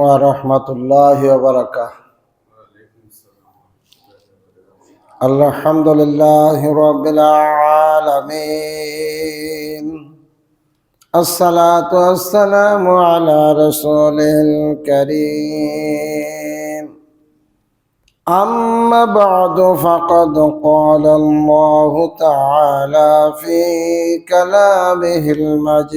ورحمة الله وبركاته الحمد لله رب العالمين الصلاة والسلام على رسوله الكريم أما بعد فقد قال الله تعالى في كلامه المجيد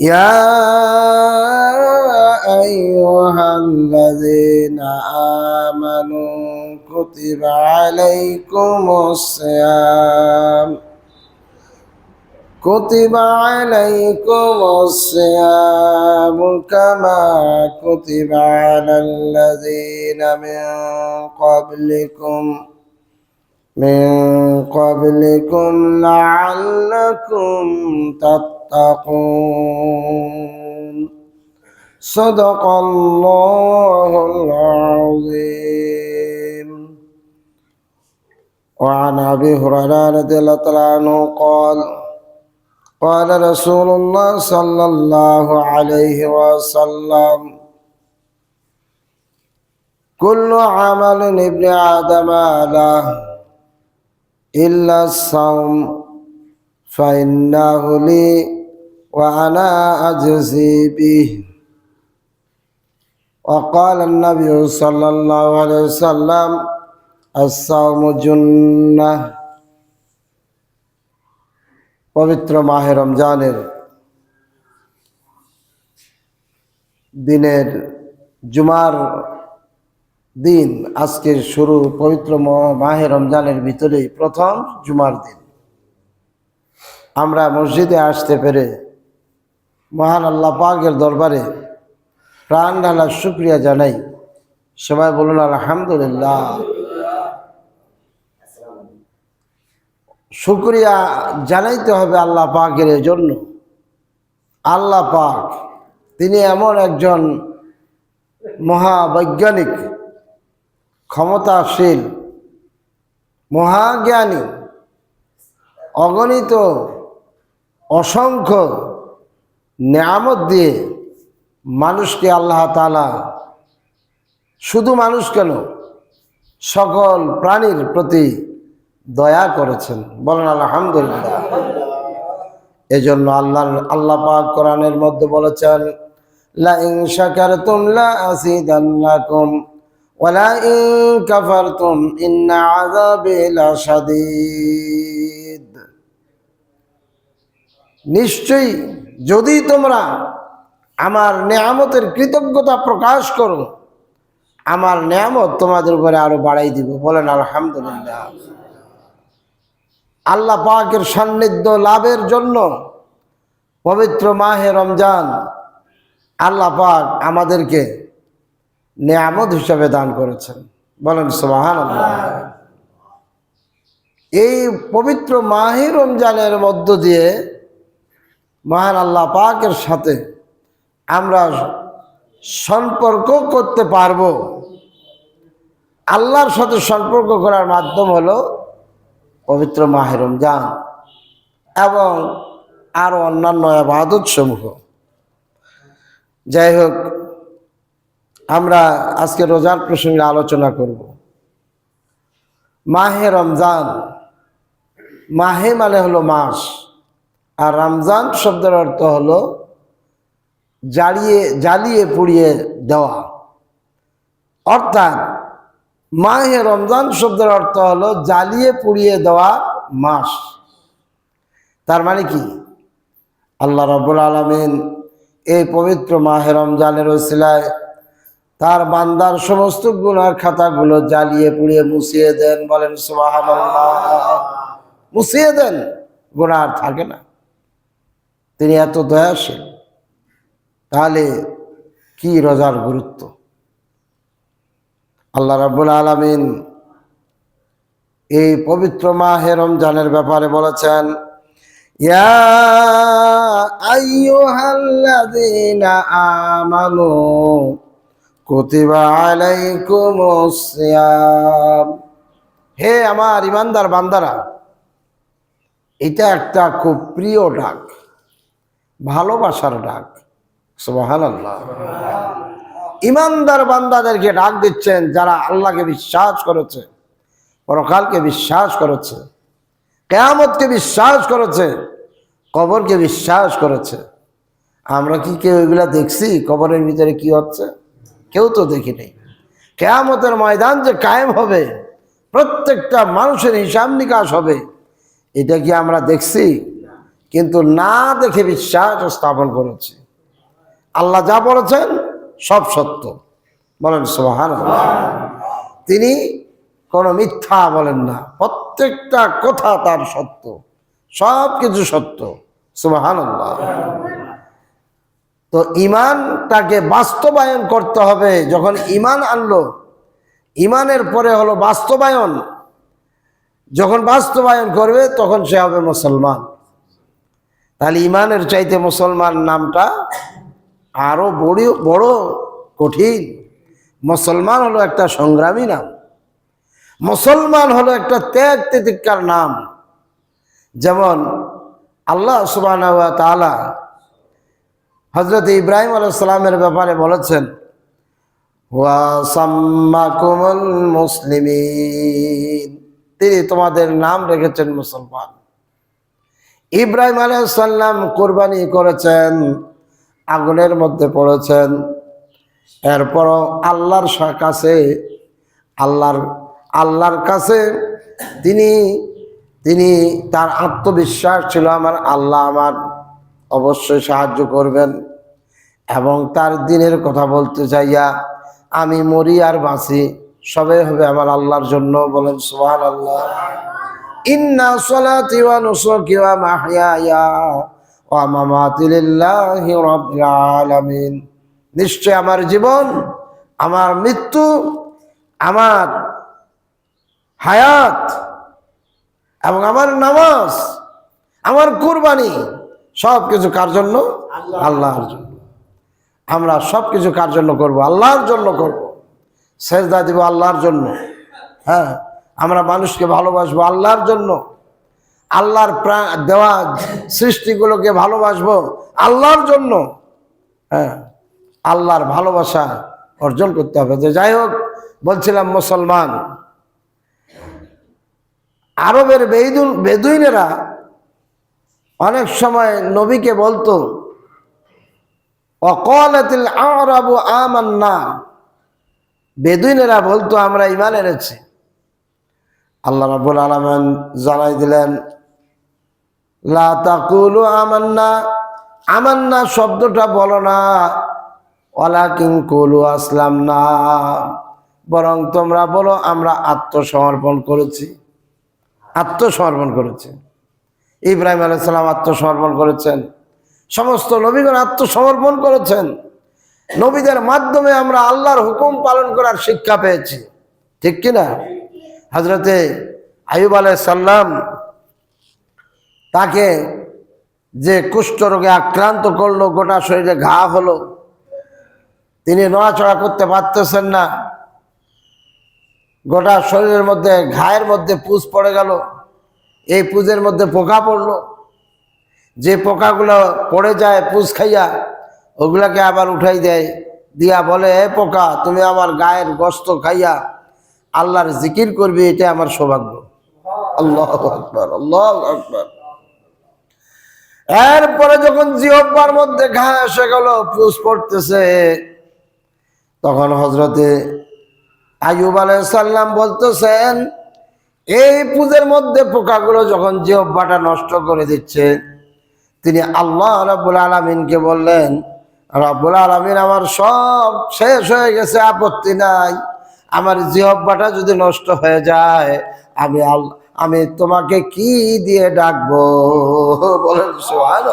يا أيها الذين آمنوا كتب عليكم الصيام كتب عليكم الصيام كما كتب على الذين من قبلكم من قبلكم لعلكم تتقون صدق الله العظيم وعن ابي هريره رضي الله تعالى عنه قال قال رسول الله صلى الله عليه وسلم كل عمل ابن آدم له إلا الصوم فإنه لي وأنا أجزي به وقال النبي صلى الله عليه وسلم الصوم جنة পবিত্র মাহে রমজানের দিনের জুমার দিন আজকের শুরু পবিত্র ম- মাহে রমজানের ভিতরেই প্রথম জুমার দিন আমরা মসজিদে আসতে পেরে মহান আল্লাহ পাকের দরবারে প্রাণ ঢালার শুক্রিয়া জানাই। সবাই বলুন, আলহামদুলিল্লাহ। শুক্রিয়া জানাইতে হবে আল্লাহ পাকের জন্য আল্লাহ পাক তিনি এমন একজন মহাবৈজ্ঞানিক, ক্ষমতাশীল, মহাজ্ঞানী, অগণিত অসংখ্য নিয়ামত দিয়ে মানুষকে আল্লাহ তালা শুধু মানুষ কেন, সকল প্রাণীর প্রতি দয়া করেছেন। বলেন আলহামদুলিল্লাহ। এজন্য আল্লাহ আল্লাহ পাক কোরআনের মধ্যে বলেছেন লা নিশ্চয়ই যদি তোমরা আমার নেয়ামতের কৃতজ্ঞতা প্রকাশ করো, আমার নেয়ামত তোমাদের উপরে আরও বাড়াই দিব। বলেন, আলহামদুলিল্লাহ। আল্লাহ পাকের সান্নিধ্য লাভের জন্য পবিত্র মাহে রমজান আল্লাহ পাক আমাদেরকে নেয়ামত হিসাবে দান করেছেন। বলেন সোহান এই পবিত্র মাহে রমজানের মধ্য দিয়ে মহান আল্লাহ পাকের সাথে আমরা সম্পর্ক করতে পারব। আল্লাহর সাথে সম্পর্ক করার মাধ্যম হলো পবিত্র মাহে রমজান এবং আরও অন্যান্য আবাদত সমূহ যাই হোক, আমরা আজকে রোজার প্রসঙ্গে আলোচনা করব। মাহে রমজান, মাহে মানে হলো মাস। আর রমজান শব্দের অর্থ হলো জ্বালিয়ে জ্বালিয়ে পুড়িয়ে দেওয়া। অর্থাৎ মাহে রমজান শব্দের অর্থ হলো জ্বালিয়ে পুড়িয়ে দেওয়া মাস। তার মানে কি? আল্লাহ রব্বুল আলমিন এই পবিত্র মাহে রমজানের ওসিলায় তার বান্দার সমস্ত গুণার খাতাগুলো জ্বালিয়ে পুড়িয়ে মুছিয়ে দেন বলেন সুবাহান মুছিয়ে দেন গুণা আর থাকে না। তিনি এত দয়াশীল, তাহলে কি রোজার গুরুত্ব? আল্লাহ রাব্বুল আলামিন এই পবিত্র মাহে রমজানের ব্যাপারে বলেছেন আমানু হে আমার ইমানদার বান্দারা, এটা একটা খুব প্রিয় ডাক। ভালোবাসার ডাক। সুবহানাল্লাহ। ইমানদার বান্দাদেরকে ডাক দিচ্ছেন যারা আল্লাহকে বিশ্বাস করেছে, পরকালকে বিশ্বাস করেছে, কেয়ামতকে বিশ্বাস করেছে, কবরকে বিশ্বাস করেছে। আমরা কি কেউ এগুলা দেখছি? কবরের ভিতরে কি হচ্ছে? কেউ তো দেখি নেই। কেয়ামতের ময়দান যে কায়েম হবে, প্রত্যেকটা মানুষের হিসাব নিকাশ হবে, এটা কি আমরা দেখছি? কিন্তু না দেখে বিশ্বাস স্থাপন করেছি। আল্লাহ যা বলেছেন সব সত্য। বলেন সোহান তিনি কোনো মিথ্যা বলেন না। প্রত্যেকটা কথা তার সত্য। সব কিছু সত্য। সুবাহান তো ইমানটাকে বাস্তবায়ন করতে হবে। যখন ইমান আনলো, ইমানের পরে হলো বাস্তবায়ন। যখন বাস্তবায়ন করবে, তখন সে হবে মুসলমান। তাহলে ইমানের চাইতে মুসলমান নামটা আরও বড় বড় কঠিন। মুসলমান হলো একটা সংগ্রামী নাম। মুসলমান হলো একটা ত্যাগ তিতিকার নাম। যেমন আল্লাহ সুবাহ তালা হজরত ইব্রাহিম আলাইসালামের ব্যাপারে বলেছেন মুসলিমিন। তিনি তোমাদের নাম রেখেছেন মুসলমান। ইব্রাহিম আলাইসাল্লাম কোরবানি করেছেন, আগুনের মধ্যে পড়েছেন। এরপরও আল্লাহর কাছে, আল্লাহর আল্লাহর কাছে তিনি তিনি তার আত্মবিশ্বাস ছিল আমার, আল্লাহ আমার অবশ্যই সাহায্য করবেন এবং তার দিনের কথা বলতে চাইয়া আমি মরি আর বাঁচি, সবে হবে আমার আল্লাহর জন্য বলেন সোহান আল্লাহ ইন্না সলাতি ওয়া নুসুকি ওয়া মাহইয়ায়া ওয়া মামাতি লিল্লাহি রাব্বিল আলামিন। নিশ্চয় আমার জীবন আমার মৃত্যু আমার হায়াত এবং আমার নামাজ আমার কুরবানি সব কিছু কার জন্য? আল্লাহর জন্য। আমরা সব কিছু কার জন্য করব? আল্লাহর জন্য করব। সেজদা দিব আল্লাহর জন্য। হ্যাঁ। আমরা মানুষকে ভালোবাসবো আল্লাহর জন্য। আল্লাহর প্রাণ দেওয়া সৃষ্টিগুলোকে ভালোবাসবো আল্লাহর জন্য। হ্যাঁ আল্লাহর ভালোবাসা অর্জন করতে হবে। তো যাই হোক, বলছিলাম মুসলমান। আরবের বেদুন বেদুইনেরা অনেক সময় নবীকে বলতো, অকলাতিল আরাবু আমান্না। বেদুইনেরা বলতো, আমরা ইমান এনেছি। আল্লাহ রাবুল আলামিন জানাই দিলেন, লা তাকুলু আমান্না আমান্না শব্দটা বলো না, ওয়ালাকিন কুলু আসলাম না বরং তোমরা বলো, আমরা আত্মসমর্পণ করেছি, আত্মসমর্পণ করেছে। ইব্রাহিম আলাইসালাম আত্মসমর্পণ করেছেন। সমস্ত নবীগণ আত্মসমর্পণ করেছেন। নবীদের মাধ্যমে আমরা আল্লাহর হুকুম পালন করার শিক্ষা পেয়েছি। ঠিক কিনা? হজরতে আয়ুব সাল্লাম তাকে যে কুষ্ঠরোগে আক্রান্ত করল, গোটা শরীরে ঘা হলো, তিনি নড়াচড়া করতে পারতেছেন না। গোটা শরীরের মধ্যে, ঘায়ের মধ্যে পুষ পড়ে গেল। এই পুজের মধ্যে পোকা পড়ল। যে পোকাগুলো পড়ে যায় পুষ খাইয়া, ওগুলাকে আবার উঠাই দেয়। দিয়া বলে, এ পোকা, তুমি আমার গায়ের গোস্ত খাইয়া আল্লাহর জিকির করবি এটা আমার সৌভাগ্য। আল্লাহ আকবর আল্লাহ আকবর। এরপরে যখন জিহ্বার মধ্যে ঘা এসে গেল, পুষ পড়তেছে, তখন হজরতে আয়ুব আলাইসাল্লাম বলতেছেন, এই পুজোর মধ্যে পোকাগুলো যখন জিহ্বাটা নষ্ট করে দিচ্ছে, তিনি আল্লাহ রাব্বুল আলমিনকে বললেন, রাব্বুল আলমিন, আমার সব শেষ হয়ে গেছে, আপত্তি নাই। আমার জিহব্বাটা যদি নষ্ট হয়ে যায় আমি আমি তোমাকে কি দিয়ে ডাকবো? বলেন সোহান